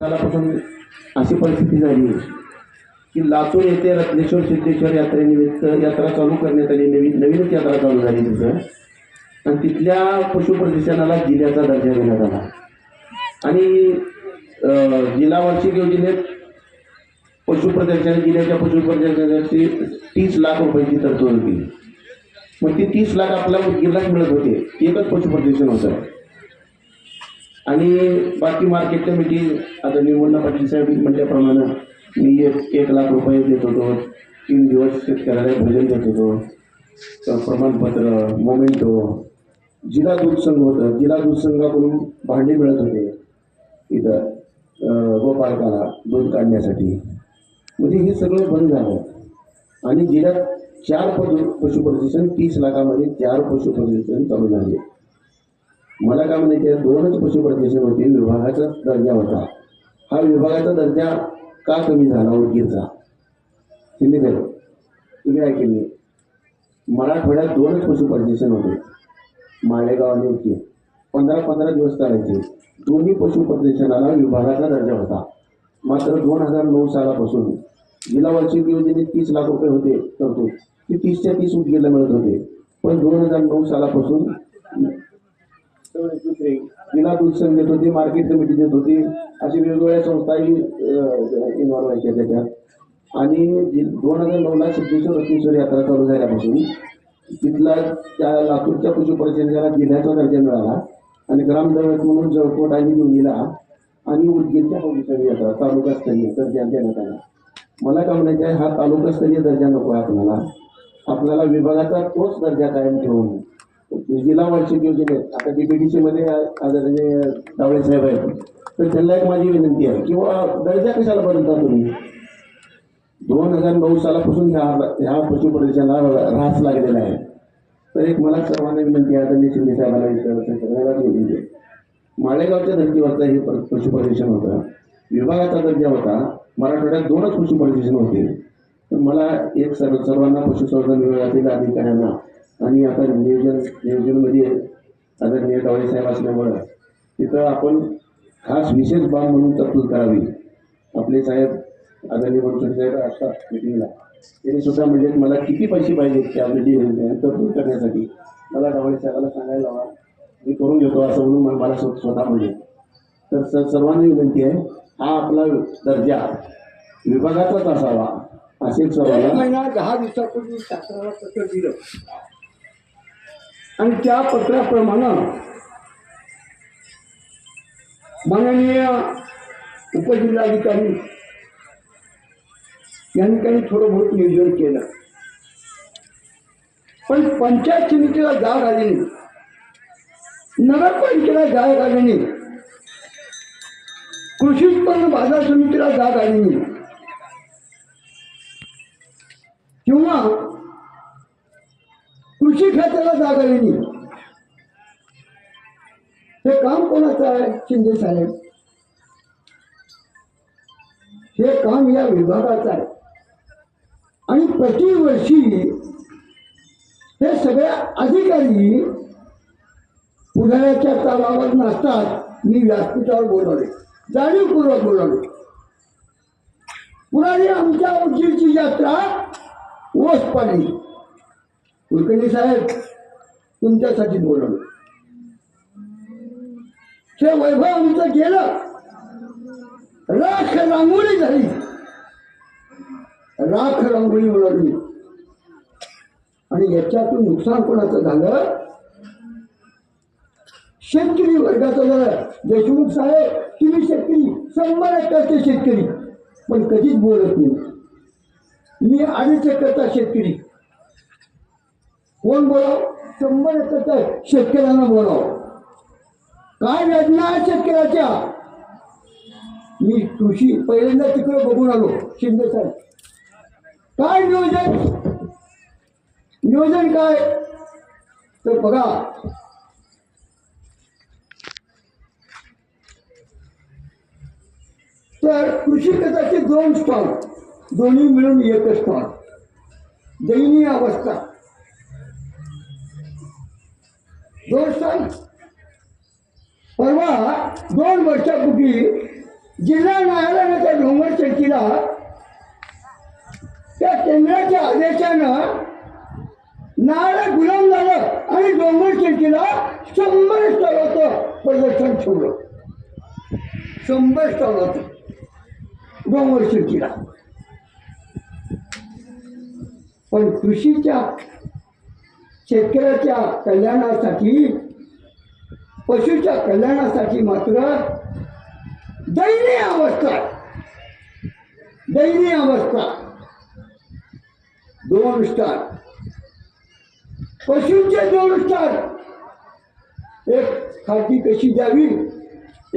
कालापासून अशी परिस्थिती झाली की लातूर येथे रत्नेश्वर सिद्धेश्वर यात्रेनिमित्त यात्रा चालू करण्यात आली. नवीन नवीनच यात्रा चालू झाली तिथं. आणि तिथल्या पशु जिल्ह्याचा दर्जा देण्यात आला. आणि जिल्हा वार्षिक योजनेत पशुप्रदर्शन जिल्ह्याच्या पशु प्रदर्शनाची तीस लाख रुपयाची तरतूद होती मग ती तीस लाख आपल्या गिरलाच मिळत होते. एकच पशु होतं. आणि बाकी मार्केट कमिटी आता निर्मला पाटील साहेब म्हटल्याप्रमाणे मी एक एक लाख रुपये देत होतो. तीन दिवस शेतकऱ्याला भोजन देत होतो. प्रमाणपत्र मोमेंटो जिल्हा दूध संघ होतं. जिल्हा दूध संघाकडून भांडे मिळत होते इथं गोपालकाला दूध काढण्यासाठी. म्हणजे हे सगळं बंद झालं. आणि जिल्ह्यात चार पशु पशु तीस लाखामध्ये चार पशु प्रदूषण चालू झाले. मला काय म्हणायचे दोनच पशु प्रदर्शन होते विभागाचा दर्जा होता. हा विभागाचा दर्जा का कमी झाला उदगीरचा शिंदे साहेब तुम्ही ऐकले मराठवाड्यात दोनच पशु प्रदर्शन होते माळेगाव आणि उदगीर. पंधरा पंधरा दिवस करायचे दोन्ही पशु प्रदर्शनाला विभागाचा दर्जा होता. मात्र दोन हजार नऊ सालापासून जिल्हा वार्षिक योजनेत तीस लाख रुपये होते तरतूद ती तीसच्या तीस उदगीरला मिळत होते. पण दोन हजार नऊ सालापासून दुसरे. जिल्हा दूध संघ देत होती मार्केट कमिटी देत होती. अशी वेगवेगळ्या संस्थाही इन्व्हॉल्व व्हायच्या त्याच्यात आणि दोन हजार नऊला सिद्धेश्वर रत्नेश्वर यात्रा चालू झाल्यापासून तिथला त्या लातूरच्या पशु परिषदेला जिल्ह्याचा दर्जा मिळाला. आणि ग्रामदैवत म्हणून जळकोट आणि देवणीला आणि उदगीरच्या पशुसंघ यात्रा तालुकास्तरीय दर्जा देण्यात आला. मला काय म्हणायचं आहे हा तालुकास्तरीय दर्जा नको आहे आपल्याला. आपल्याला विभागाचा तोच दर्जा कायम ठेवून जिल्हा वार्षिक योजनेत आता डीबीडीसी मध्ये आदरणीय डावळे साहेब आहेत तर त्यांना एक माझी विनंती आहे किंवा दर्जा कशाला बदलता तुम्ही? दोन हजार नऊ सालापासून ह्या ह्या पशु प्रदेशाला ऱ्हास लागलेला आहे. तर एक मला सर्वांना विनंती आहे आदरणीय शिंदे साहेबांना विचारायचं सगळ्यालाच विनंती आहे. माळेगावच्या धर्तीवरचा हे पशु प्रदर्शन होतं. विभागाचा दर्जा होता. मराठवाड्यात दोनच पशु प्रदर्शन होते. तर मला एक सर्व सर्वांना पशुसंवर्धन विभागातील अधिकाऱ्यांना आणि आता नियोजन नियोजनमध्ये आदरणीय डावळे साहेब असल्यामुळं तिथं आपण खास विशेष बाब म्हणून तरतूद करावी. आपले साहेब आदरणीय मंत्री साहेब असतात मिटिंगला त्यांनी सुद्धा म्हणजे मला किती पैसे पाहिजेत त्या मिटिंग तरतूद करण्यासाठी? मला डावळे साहेबाला सांगायला हवा मी करून घेतो असं म्हणून मला- मला स्व- स्वतः म्हणजे तर स- सर्वांना विनंती आहे हा आपला दर्जा विभागाचाच असावा असेल सर्वांना दहा दिवसापूर्वी शासनाला पत्र दिलं. आणि त्या पत्राप्रमाणे माननीय उपजिल्हाधिकारी यांनी काही थोडं बहुत नियोजन केलं. पण पंचायत समितीला जाग आली नाही. नगरपालिकेला जाग आली नाही. कृषी उत्पन्न बाजार समितीला जाग आली नाही. किंवा कृषी खात्याला जागा दिली. हे काम कोणाचं आहे? शिंदे साहेब. हे काम या विभागाचं आहे. आणि प्रतिवर्षी हे सगळे अधिकारी पुढाऱ्याच्या तलावावर नसतात मी व्यासपीठावर बोलवले जाणीवपूर्वक बोलवले पुढे आमच्या उजीरची यात्रा ओस पाडली कुलकर्णी साहेब तुमच्यासाठी बोलवलं. ते वैभव आमचं गेलं. राख रांगोळी झाली. राख रांगोळी उडवली. आणि याच्यातून नुकसान कोणाचं झालं? शेतकरी वर्गाचं झालं. देशमुख साहेब तुम्ही शेतकरी शंभर एकरचे शेतकरी. पण कधीच बोलत नाही. मी अडीच एकरचा शेतकरी. कोण बोलाव? शंभर एकरचा शेतकऱ्यांना बोलाव. काय वेदना आहे शेतकऱ्याच्या? मी कृषी पहिल्यांदा तिकडे बघून आलो शिंदे साहेब. काय नियोजन? नियोजन काय? तर बघा. तर कृषी कथाचे दोन स्टॉल दोन्ही मिळून एकच स्टॉल दयनीय अवस्था. दोन वर्षापूर्वी जिल्हा न्यायालयाच्या डोंगर शेतीला त्या केंद्राच्या आदेशानं न्यायालय गुलाम झालं आणि डोंगर शेतीला शंभर स्थळाचं प्रदर्शन ठेवलं. शंभर स्थळाचं डोंगर शेतीला पण कृषीच्या शेतकऱ्याच्या कल्याणासाठी पशुच्या कल्याणासाठी मात्र दयनीय अवस्था. दयनीय अवस्था. दोन स्टार पशूंचे दोन स्टार एक खाती कशी द्यावी?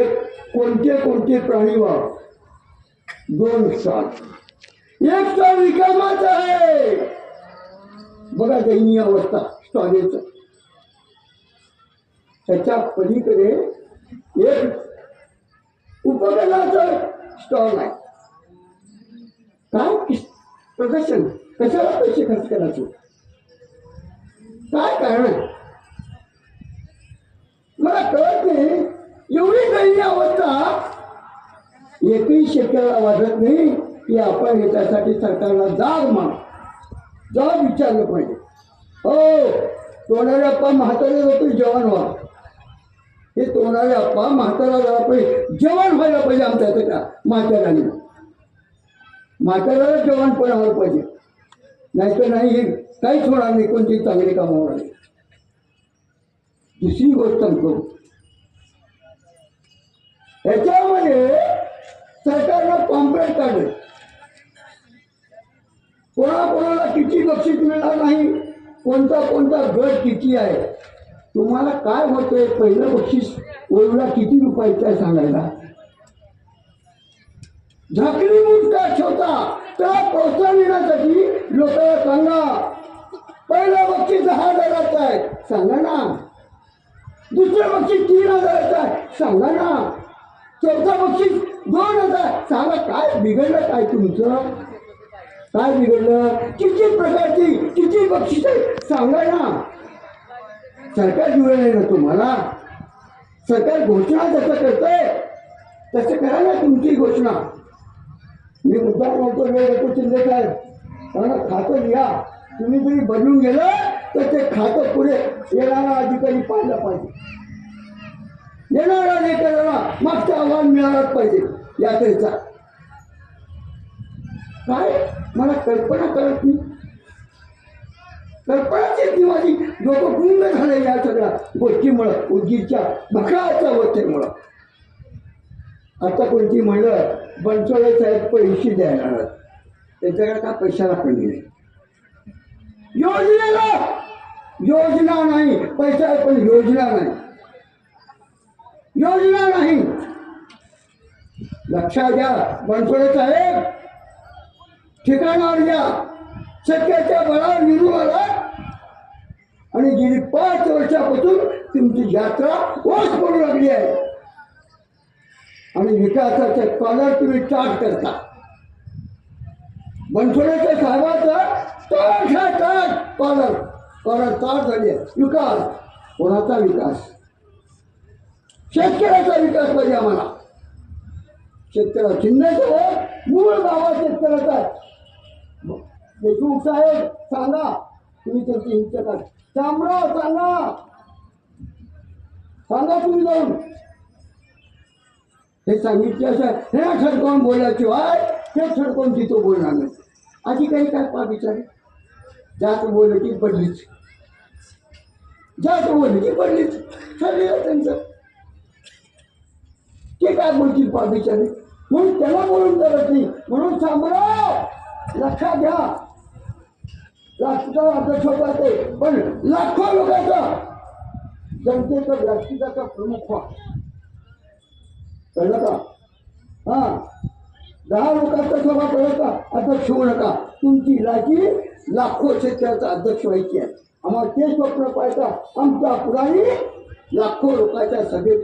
एक कोणते कोणते प्राणी व्हाव? दोन स्टार एक स्टार रिकामाच आहे. बघा दयनीय अवस्था स्टॉलेचं त्याच्या पलीकडे एक उपकरणाचं स्टॉल आहे काय प्रदर्शन? कशाला पैसे खर्च करायचे? काय कारण आहे? मला कळत नाही एवढी काही अवस्था एकही शेतकऱ्याला वाटत नाही की आपण याच्यासाठी सरकारला जाग मान. जाग विचारलं पाहिजे. हो तोंडाला पण म्हातारे होतो जेवण व्हा. हे तोंडाला अप्पा म्हातारा झाला पाहिजे. जेवण व्हायला पाहिजे आमच्या त्या म्हाताऱ्याने. म्हाताऱ्याला जेवण पण व्हायला पाहिजे. नाहीतर नाही हे काहीच होणार नाही. कोणती चांगली कामं होणार नाही. दुसरी गोष्ट सांगतो. याच्यामध्ये सरकारनं कॉम्प्लेट काढले. कोणाकोणाला किती बक्षीस मिळणार नाही. कोणता कोणता गट किती आहे. तुम्हाला काय होतंय? पहिलं बक्षीस ओळला किती रुपयाचं आहे सांगायला? झाकली मूठ का ठेवता त्याला प्रोत्साहन लोकांना सांगा. पहिलं बक्षीस दहा हजाराचं आहे. सांगा ना. दुसरं बक्षीस तीन हजाराचं आहे. सांगा ना. चौथा बक्षीस दोन हजार. सांगा काय बिघडलं काय तुमचं? काय बिघडलं? किती प्रकारची किती बक्षीस? आहे सांगा ना. सरकार जुळे नाही ना तुम्हाला? सरकार घोषणा जसं करतंय तसं करा ना तुमची घोषणा. मी मुद्दा म्हणतो वेळ येतो शिंदे साहेब कारण खातं लिहा. तुम्ही जरी बदलून गेलं तर ते खातं पुढे येणारा अधिकारी पाहिला पाहिजे. येणारा नेत्याला मागचं आव्हान मिळालाच पाहिजे यात्रेचा. काय? मला कल्पना करत नाही. तर येत दिवाळी लोक गुंग झाले या सगळ्या गोष्टीमुळं उजीच्या भकाच्या गोष्टीमुळं. आता कोणती म्हणलं बनसोडे साहेब पैसे द्यायला त्याच्याकडे का पैशाला पण दिले? योजनेला! योजना नाही पैसा पण योजना नाही. योजना नाही. लक्षात घ्या बनसोळे साहेब. ठिकाणावर घ्या. सत्याच्या बळावर निवडून आला आणि गेली पाच वर्षापासून तुमची यात्रा ओस पडू लागली आहे. आणि विकासाच्या कॉलर तुम्ही चार्ज करता. बनसोड्याच्या साहेबाचा तळाशा चार्ज कॉलर कॉलर चार्ज झाली आहे. विकास. कोणाचा विकास? शेतकऱ्याचा विकास पाहिजे आम्हाला. शेतकऱ्या चिन्हाचं मूळ बाबा शेतकऱ्याचा देशमुख साहेब सांगा तुम्ही त्यांची हिंसा काढ शामराव सांगा सांगा तुम्ही जाऊन. हे असं हे ठडकावून वाय हे ठडकावून तिथं बोलणार नाही. अधिकारी काय पा विचार? जात बोललं की पडलीच. जात बोलली की पडलीच. ठरलेलं त्यांचं. ते काय बोलतील पा बिचारे म्हणून त्याला बोलून करत नाही. म्हणून शामराव लक्षात घ्या राष्ट्राचा अध्यक्ष होता पण लाखो लोकांचा जनतेचा व्यासपीठाचा प्रमुख व्हा कळलं का? हा. दहा लोकांचा सभा कळलं का अध्यक्ष होऊ नका. तुमची लाची लाखो शेतकऱ्याचा अध्यक्ष व्हायची आहे. आम्हाला ते स्वप्न पाहायचं. आमचा पुराणी लाखो लोकांच्या सभेत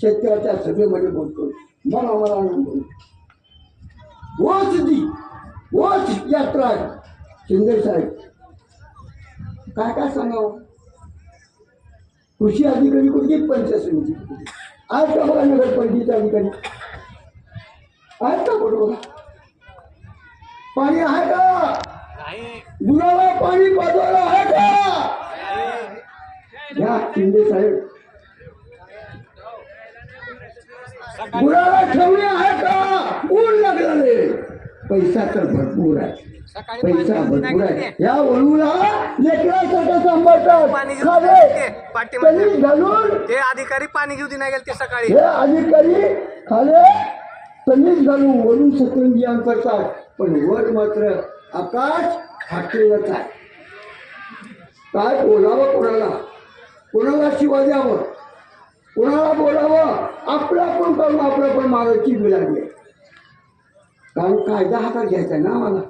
शेतकऱ्याच्या सभेमध्ये बोलतो. मग आम्हाला आनंद होईल. वच दी वच यात्रा शिंदे साहेब काय काय सांगावं? कृषी अधिकारी कोणती? पंचायत समिती. आज का बघा नगरपंचायत अधिकारी? आहे का बरोबर पाणी आहे का? गुराला पाणी पाजवायला आहे का? घ्या शिंदे साहेब. गुराला ठेवणे आहे का? ऊन लागले पैसा तर भरपूर आहे. पैसा भरपूर आहे. या वळूला लेकरासारखं सांभाळतात. खाले घालून ते अधिकारी पाणी घेऊ नाही गेले ते सकाळी. हे अधिकारी खाले. कणीस घालून वरून सतरंजियान करतात पण वर मात्र आकाश फाटलेलंच आहे. काय बोलावं कोणाला? कोणाला शिवा द्यावं? कोणाला बोलावं? आपलं आपण करून आपलं पण मारायची वेळ लागली. कारण कायदा हातात घ्यायचा आहे ना आम्हाला.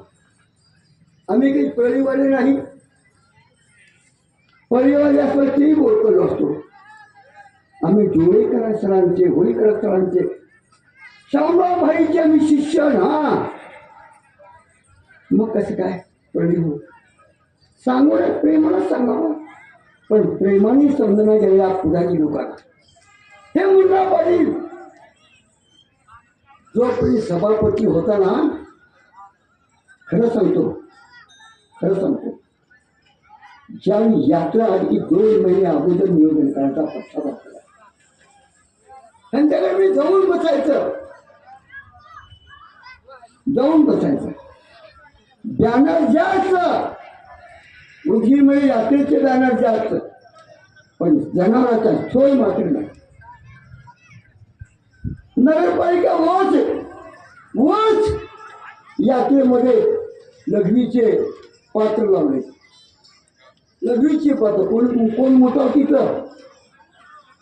आम्ही काही परिवारे नाही. परिवार असलं बोलतो असतो. आम्ही जोळीकर सरांचे होळीकर सरांचे शामराव भाईचे आम्ही शिष्य ना. मग कसं काय? प्रणीत हो सांगू रे प्रेमानं सांगावं पण प्रेमाने समजण्या गेलेल्या पुढारी लोकांना. हे मुन्ना पाटील जोपर्यंत सभापती होता ना खरं सांगतो खरं सांगतो ज्यावेळी यात्रा आधी दोन महिने अगोदर नियोजन करायचा पक्षाचा आणि त्याला मी जाऊन बसायचं. जाऊन बसायचं. बॅनर जास्त उजीमध्ये यात्रेचे बॅनर जास्त पण जनावरांचा सोय मात्र नाही. नगरपालिका वच वच यात्रेमध्ये लघवीचे पात्र लावले. लघवीचे पात्र. कोण कोण मोठं तिथं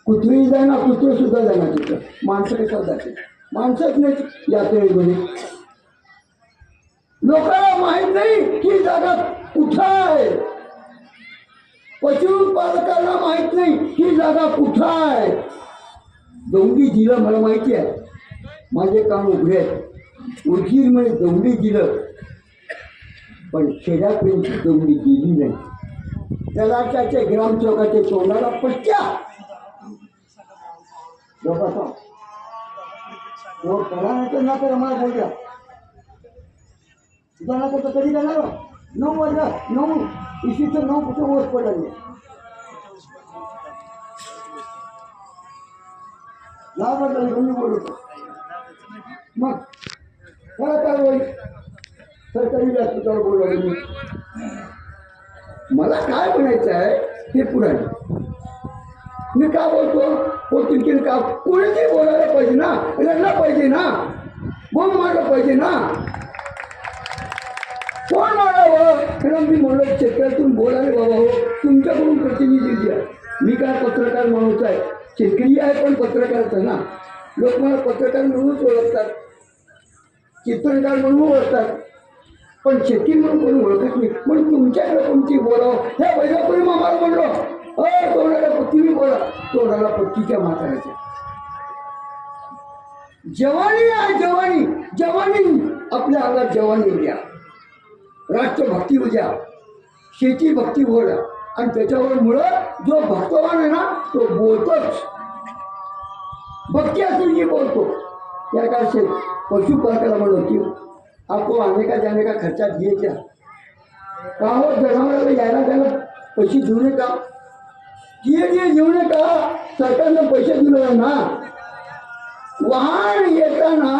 कुत्रीही जाणार कुत्र सुद्धा जाणार तिथं. माणसं कशा जाते माणसंच नाही यात्रेमध्ये. लोकांना माहीत नाही की जागा कुठं आहे. पशुपालकांना माहीत नाही ही जागा कुठं आहे. दौंडी जिल्हा मला माहिती आहे. माझे काम उघडे आहेत. म्हणजे दौंडी जिल्हा पण खेड्यापर्यंत डोंगरी गेली नाही. त्याला त्याच्या ग्रामचौकाच्या तोंडाला पट्ट्या. लोकांचा तो करा नाही तर ना करा मला बोलल्या. तुझा तर कधी जाणार नऊ वाजता नऊ. इशीचं नऊ कुठं वर्ष पडलं? दहा वाजता कोणी बोलतो मग. काय काय कारवाई सरकारी व्यासपीठावर बोलवलं मी मला काय म्हणायचं आहे ते पुराणे मी का बोलतो? बोलतील की का? कोणीतरी बोलायला पाहिजे ना. रडला पाहिजे ना. बोल मारलं पाहिजे ना. कोण मारावं कारण मी म्हणलो शेतकऱ्यातून बोलावे बाबा हो तुमच्याकडून प्रतिनिधी द्या मी काय पत्रकार माणूस आहे? शेतकरी आहे पण पत्रकारच आहे ना. लोक मला पत्रकार म्हणूनच ओळखतात. चित्रकार म्हणून ओळखतात. पण शेती म्हणून कोणी ओळखत नाही. म्हणून तुमच्याकडे कोणती बोलावं? ह्या वैजापुरी मामाला म्हणलो अ तोंडाला पत्ती बोला तोंडाला पत्तीच्या म्हाताऱ्याच्या. जवानी आहे जवानी. जवानी. आपल्या अंगात जवानी द्या राष्ट्रभक्ती उद्या शेती भक्ती बोला. आणि त्याच्यावर मुळं जो भक्तवान आहे ना तो बोलतोच. भक्ती असून जी बोलतो. त्या काळचे पशुपालकाला म्हणलो की आपको आने का जाने का खर्चा दिए क्या? कहा हो? जनावराला यायला त्याला पैसे देऊ नये का दिए दिए देऊ नये का सरकारनं पैसे दिले ना। वाहन येताना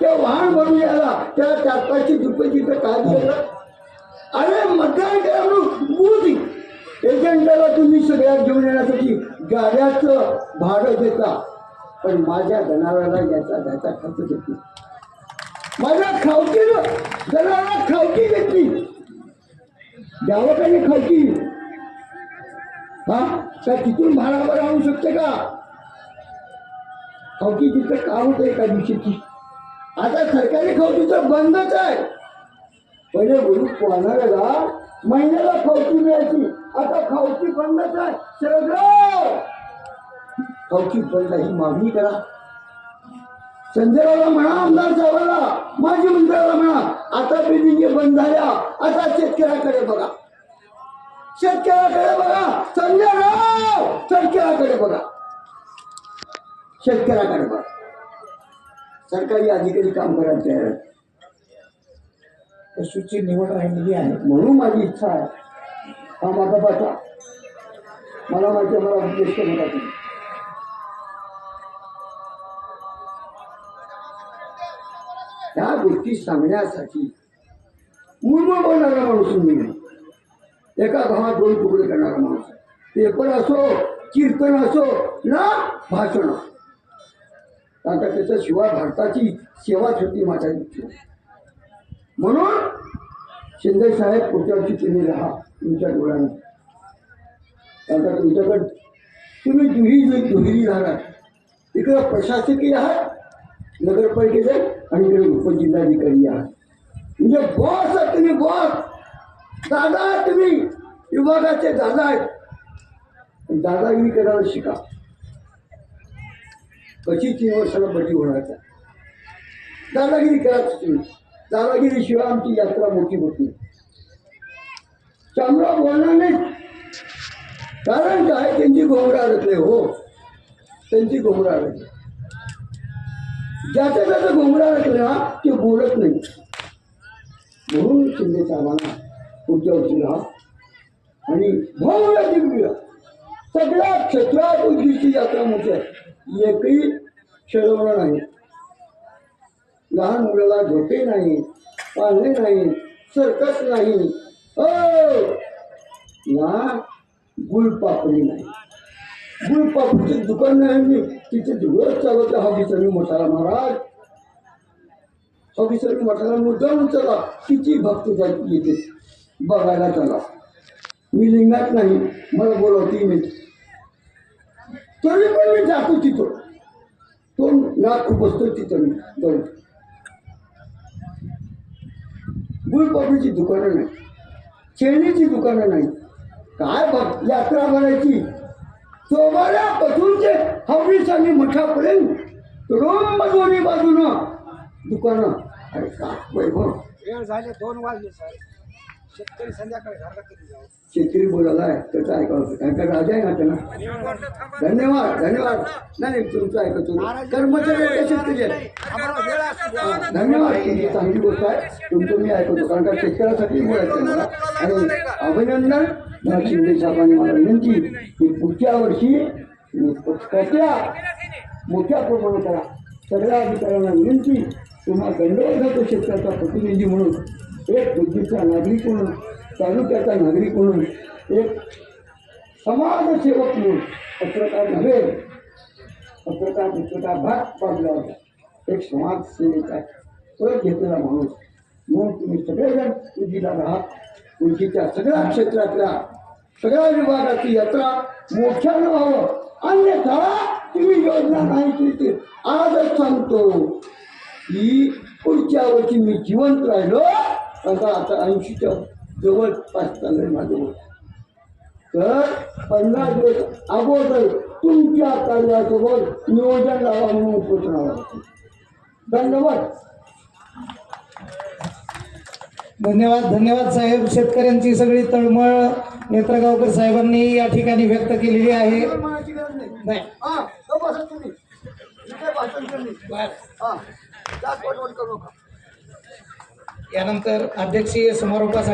ते वाहन भरून यायला त्याला चार पाचशे रुपये तिथं काय दिलं अरे मतदान करा म्हणून बूथ एजंटाला तुम्ही सगळ्या घेऊन येण्यासाठी गाड्याचं भाडं देता. पण माझ्या जनावराला याचा त्याचा खर्च देत नाही. माझ्या खावकी जनावराला खावकी घेतली. नाही द्यावं का नाही हा? का तिथून भाडावर आणू शकते का? खावकी तिथं का होतं एका दिवशीची? आता सरकारी खावकीचं तर बंदच आहे. पहिले गुरु पोहणाऱ्याला महिन्याला खावकी मिळायची. आता खावकी बंदच आहे. शरदराव खावची बंद ही मागणी करा. संजयरावला म्हणा आमदार साहेबाला माजी मंत्र्याला म्हणा आता बिल्डिंग बंद झाल्या. आता शेतकऱ्याकडे बघा. शेतकऱ्याकडे बघा. संजयराव शेतकऱ्याकडे बघा. शेतकऱ्याकडे बघा. सरकारी अधिकारी काम करायला तयार आहेत. पशुची निवड राहिलेली आहे. म्हणून माझी इच्छा आहे. हा माझा बाचा. मला माहिती आहे, मला उद्देश त्या गोष्टी सांगण्यासाठी पूर्व बोलणारा माणूस मी नाही. एका भावात दोन तुकडे करणारा माणूस पेपर असो कीर्तन असो ना भाषण असो. आता त्याच्याशिवाय भारताची सेवाच होती माझ्या इच्छा म्हणून शिंदे साहेब पुढच्या तुम्ही राहा तुमच्या डोळ्याने. आता तुमच्याकडे तुम्ही दुही दुहेरी राहणार. इकडं प्रशासकीय आहात नगरपालिकेचे. आणि इकडे उपजिल्हाधिकारी आहात. म्हणजे बॉस आहात तुम्ही बॉस दादा तुम्ही. विभागाचे दादा आहेत. दादागिरी करायला शिका. कशी तीन वर्षाला बटी होण्याचा दादागिरी करायची तुम्ही. दादागिरीशिवाय आमची यात्रा मोठी होती चांगला बोलणार नाही. कारण काय? त्यांची घोंगडा अडकले हो. त्यांची घोंगडा अडकले ज्याच्या ज्याचा घोंगडा अडकले ते बोलत नाही म्हणून शिंदे साहेबांना पुढच्या वर्षी राहा. आणि भव्य दिव्य सगळ्या क्षेत्रात उद्दीची यात्रा मोठी आहे. एकही खेळवणं नाही. लहान मुलाला झोपे नाही पाळणे नाही सर्कस नाही. ना गुलपापडी नाही. गुलपापडीचं दुकान नाही मी. तिथे दिवस चालवते हॉबीसरनी मोठाला महाराज. हॉबीसरनी मोठाला मुद्दाम चला. किती भक्त जात येते बघायला चला. मी लिंगात नाही. मला बोलवती मी. तरी पण मी जातो तिथं. तो नाक बसतो तिथं मी जाऊन. गुलपापडीची दुकानं नाही. खेळणीची दुकानं नाही. काय बघ यात्रा भरायची. चोबाऱ्यापासून ते हवीस आणि मठापर्यंत रोम दोन्ही बाजूनं दुकानं अरे का वैभव वेळ झाले दोन वाजले सर शेतकरी संध्याकाळी घरला कधी जाऊ? शेतकरी बोलायला आहे त्याचं ऐकावं लागतं. कारण का राजा आहे ना त्यांना धन्यवाद धन्यवाद. नाही नाही तुमचं ऐकतो कर्मचारी आहेत, शेतकरी आहेत. आम्हाला वेळ असतो. हा, धन्यवाद तुमची चांगली गोष्ट आहे. तुमचं मी ऐकतो कारण का शेतकऱ्यासाठी बोलायचं आहे मला. आणि अभिनंदन शिंदे साहेबांनी मला विनंती की पुढच्या वर्षी त्याच्या मोठ्या प्रमाणात करा सगळ्या अधिकाऱ्यांना विनंती तुम्हा दंडवत क्षेत्राचा शेतकऱ्याचा प्रतिनिधी म्हणून एक बुद्धीचा नागरिक म्हणून तालुक्याचा नागरिक म्हणून एक समाजसेवक म्हणून पत्रकार नव्हे पत्रकार पत्रकार भाग पाडला होता एक समाजसेवेचा परत घेतलेला माणूस. म्हणून तुम्ही सगळेजण पूजीला राहा. उंचीच्या सगळ्या क्षेत्रातल्या सगळ्या विभागाची यात्रा मोठ्यानं व्हावं. अन्यथा तुम्ही योजना नाही केली आजच सांगतो. की पुढच्या वर्षी मी जिवंत राहिलो आता आता ऐंशीच्या जवळपास चाललंय माझं तर पंधरा दिवस अगोदर तुमच्या कार्यासोबत नियोजन लावा म्हणून उपोषणाला धन्यवाद. धन्यवाद धन्यवाद साहेब. शेतकऱ्यांची सगळी तळमळ नेत्रगावकर साहेबांनी या ठिकाणी व्यक्त केलेली आहे. नाही. यानंतर अध्यक्षीय समारोपासाठी